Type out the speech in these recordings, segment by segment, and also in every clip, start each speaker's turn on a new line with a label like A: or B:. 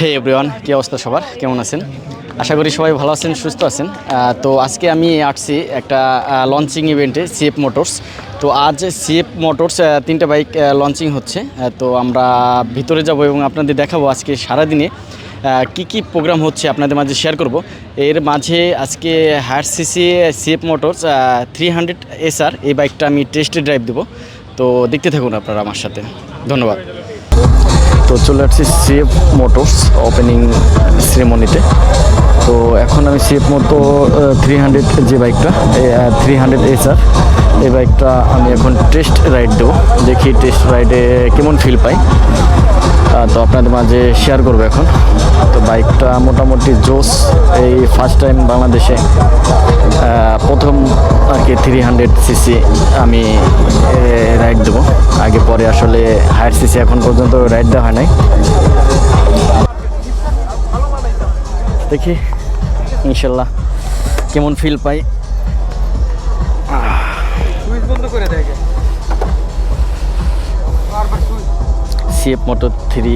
A: হে everyone কী অবস্থা সবার? কেমন আছেন? আশা করি সবাই ভালো আছেন, সুস্থ আছেন। তো আজকে আমি আসছি একটা লঞ্চিং ইভেন্টে সিএফ মোটরস তো আজ সিএফ মোটরস তিনটা বাইক লঞ্চিং হচ্ছে। তো আমরা ভিতরে যাব এবং আপনাদের দেখাবো আজকে সারাদিনে কি কি প্রোগ্রাম হচ্ছে আপনাদের মাঝে শেয়ার করব। এর মাঝে আজকে higher CC CF motors three hundred SR এই বাইকটা আমি টেস্টে ড্রাইভ দেবো। তো দেখতে থাকুন আপনারা আমার সাথে। ধন্যবাদ। তো চলে আসছি সিএফ মোটরস ওপেনিং সেরেমনিতে তো এখন আমি সিএফ মতো থ্রি হান্ড্রেড যে বাইকটা থ্রি হান্ড্রেড এসআর এই বাইকটা আমি এখন টেস্ট রাইড দেবো। দেখি টেস্ট রাইডে কেমন ফিল পাই। তো আপনাদের মাঝে শেয়ার করব এখন। তো বাইকটা মোটামুটি জোস, এই ফার্স্ট টাইম বাংলাদেশে প্রথম আর কি থ্রি হান্ড্রেড সিসি আমি রাইড দেবো। আগে পরে আসলে হায়ার সিসি এখন পর্যন্ত রাইড দেওয়া হয় নাই। দেখি। ইনশাল্লাহ। কেমন feel pi? CF motor three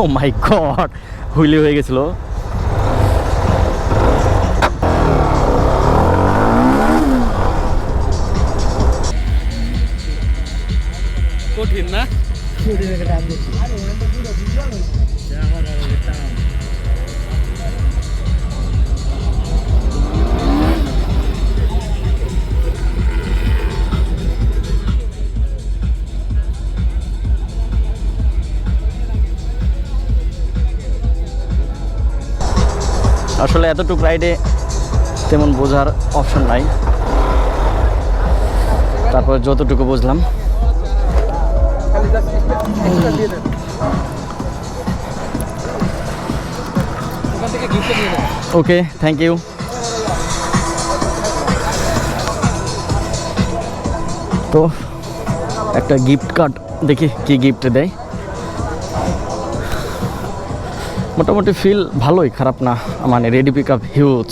A: oh my god wheelie হয়ে গেছিল।
B: কঠিন না?
A: আসলে এতটুকু রাইডে তেমন বোঝার অপশন নাই। তারপর যতটুকু বুঝলাম। ওকে থ্যাংক ইউ তো, একটা গিফট কার্ড দেখি কি গিফট দেয়। মোটামুটি ফিল ভালোই খারাপ না। মানে ready pick up huge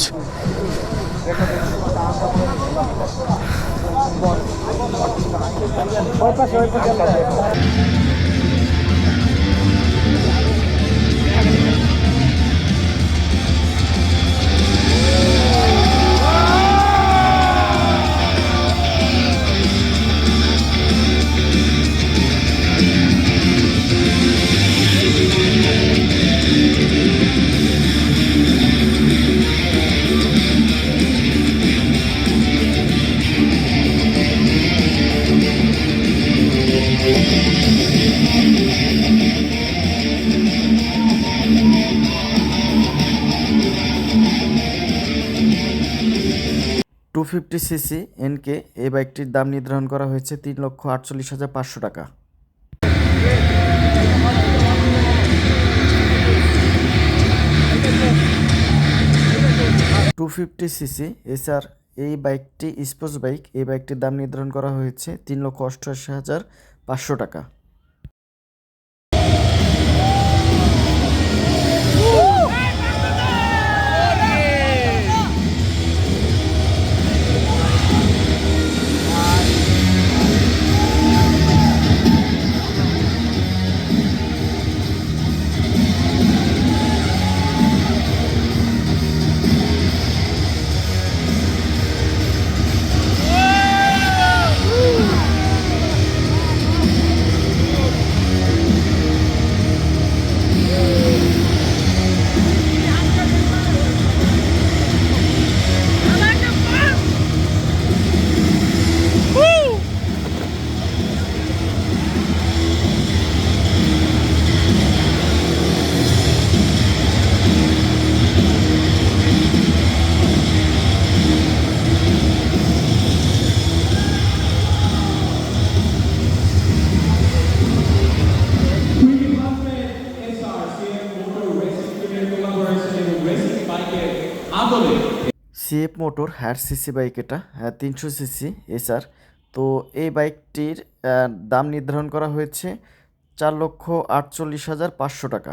C: fifty CC NK এই বাইকটির দাম নির্ধারণ করা হয়েছে তিন লক্ষ আটচল্লিশ হাজার পাঁচশো টাকা। টু ফিফটি সিসি এসআর এই বাইকটি স্পোর্টস বাইক, এই বাইকটির দাম নির্ধারণ করা হয়েছে তিন লক্ষ অষ্টআশি হাজার পাঁচশো টাকা। CF motor higher CC bike এটা তিনশো সিসি, এসআর। তো এই বাইকটির দাম নির্ধারণ করা হয়েছে চার লক্ষ আটচল্লিশ হাজার পাঁচশো টাকা।